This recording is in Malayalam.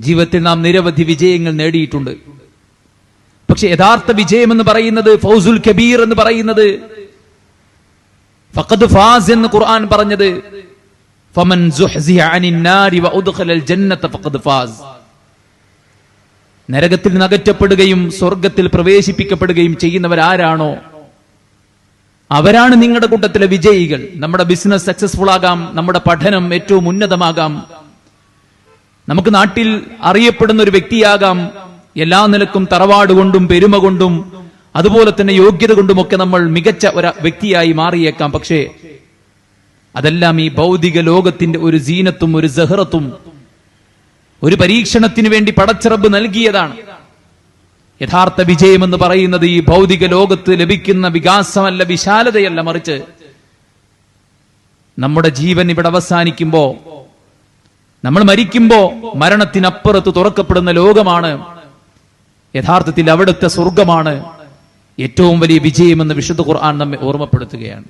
ജീവിതത്തിൽ നാം നിരവധി വിജയങ്ങൾ നേടിയിട്ടുണ്ട്. പക്ഷെ യഥാർത്ഥ വിജയം എന്ന് പറയുന്നത് ഫൗസുൽ കബീർ എന്ന് പറയുന്നത് ഫഖദ് ഫാസ് എന്ന് ഖുർആൻ പറഞ്ഞത് ഫമൻ ഫഖദ് ഫാസ്. നരകത്തിൽ നഗറ്റപ്പെടുകയും അകറ്റപ്പെടുകയും സ്വർഗത്തിൽ പ്രവേശിപ്പിക്കപ്പെടുകയും ചെയ്യുന്നവരാരാണോ? അവരാണ് നിങ്ങളുടെ കൂട്ടത്തിലെ വിജയികൾ. നമ്മുടെ ബിസിനസ് സക്സസ്ഫുൾ ആകാം നമ്മുടെ പഠനം ഏറ്റവും ഉന്നതമാകാം. നമുക്ക് നാട്ടിൽ അറിയപ്പെടുന്ന ഒരു വ്യക്തിയാകാം എല്ലാ നിലക്കും തറവാട് കൊണ്ടും പെരുമ കൊണ്ടും അതുപോലെ തന്നെ യോഗ്യത കൊണ്ടുമൊക്കെ നമ്മൾ മികച്ച ഒരു വ്യക്തിയായി മാറിയേക്കാം. പക്ഷേ അതെല്ലാം ഈ ഭൗതിക ലോകത്തിന്റെ ഒരു സീനത്തും ഒരു സഹറത്തും ഒരു പരീക്ഷണത്തിന് വേണ്ടി പടച്ചിറബ് നൽകിയതാണ്. യഥാർത്ഥ വിജയം എന്ന് പറയുന്നത് ഈ ഭൗതിക ലോകത്ത് ലഭിക്കുന്ന വികാസമല്ല വിശാലതയല്ല. മറിച്ച് നമ്മുടെ ജീവൻ ഇവിടെ അവസാനിക്കുമ്പോ നമ്മൾ മരിക്കുമ്പോ മരണത്തിനപ്പുറത്ത് തുറക്കപ്പെടുന്ന ലോകമാണ്. യഥാർത്ഥത്തിൽ അവിടുത്തെ സ്വർഗമാണ് ഏറ്റവും വലിയ വിജയമെന്ന് വിശുദ്ധ ഖുർആൻ നമ്മെ ഓർമ്മപ്പെടുത്തുകയാണ്.